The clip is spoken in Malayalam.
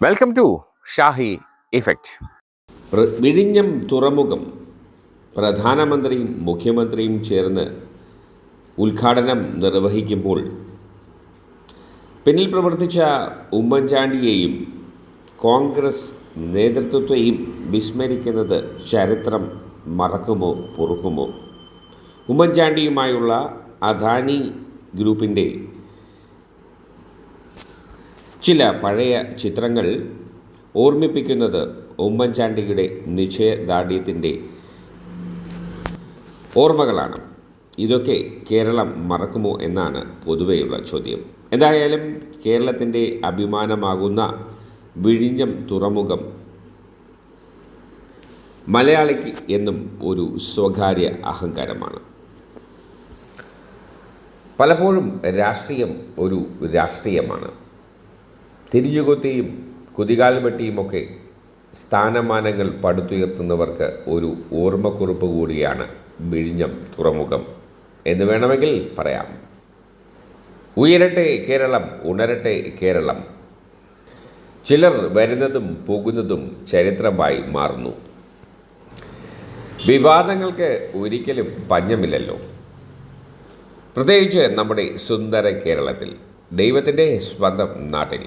വെൽക്കം ടു ഷാഹി ഇഫക്റ്റ് വിഴിഞ്ഞം തുറമുഖം. പ്രധാനമന്ത്രിയും മുഖ്യമന്ത്രിയും ചേർന്ന് ഉദ്ഘാടനം നിർവഹിക്കുമ്പോൾ പിന്നിൽ പ്രവർത്തിച്ച ഉമ്മൻചാണ്ടിയെയും കോൺഗ്രസ് നേതൃത്വത്തെയും വിസ്മരിക്കുന്നത് ചരിത്രം മറക്കുമോ പൊറുക്കുമോ? ഉമ്മൻചാണ്ടിയുമായുള്ള അദാനി ഗ്രൂപ്പിന്റെ ചില പഴയ ചിത്രങ്ങൾ ഓർമ്മിപ്പിക്കുന്നത് ഉമ്മൻചാണ്ടിയുടെ നിശ്ചയദാർഢ്യത്തിന്റെ ഓർമ്മകളാണ്. ഇതൊക്കെ കേരളം മറക്കുമോ എന്നാണ് പൊതുവെയുള്ള ചോദ്യം. എന്തായാലും കേരളത്തിന്റെ അഭിമാനമാകുന്ന വിഴിഞ്ഞം തുറമുഖം മലയാളിക്ക് എന്നും ഒരു സ്വകാര്യ അഹങ്കാരമാണ്. പലപ്പോഴും രാഷ്ട്രീയം ഒരു രാഷ്ട്രീയമാണ്. തിരിഞ്ഞുകൊത്തിയും കുതികാൽ വെട്ടിയുമൊക്കെ സ്ഥാനമാനങ്ങൾ പടുത്തുയർത്തുന്നവർക്ക് ഒരു ഓർമ്മക്കുറിപ്പ് കൂടിയാണ് വിഴിഞ്ഞം തുറമുഖം. എന്ന് വേണമെങ്കിൽ പറയാം. ഉയരട്ടെ കേരളം ഉണരട്ടെ കേരളം. ചിലർ വരുന്നതും പോകുന്നതും ചരിത്രമായി മാറുന്നു. വിവാദങ്ങൾക്ക് ഒരിക്കലും പഞ്ഞമില്ലല്ലോ. പ്രത്യേകിച്ച് നമ്മുടെ സുന്ദര കേരളത്തിൽ ദൈവത്തിന്റെ സ്വന്തം നാട്ടിൽ.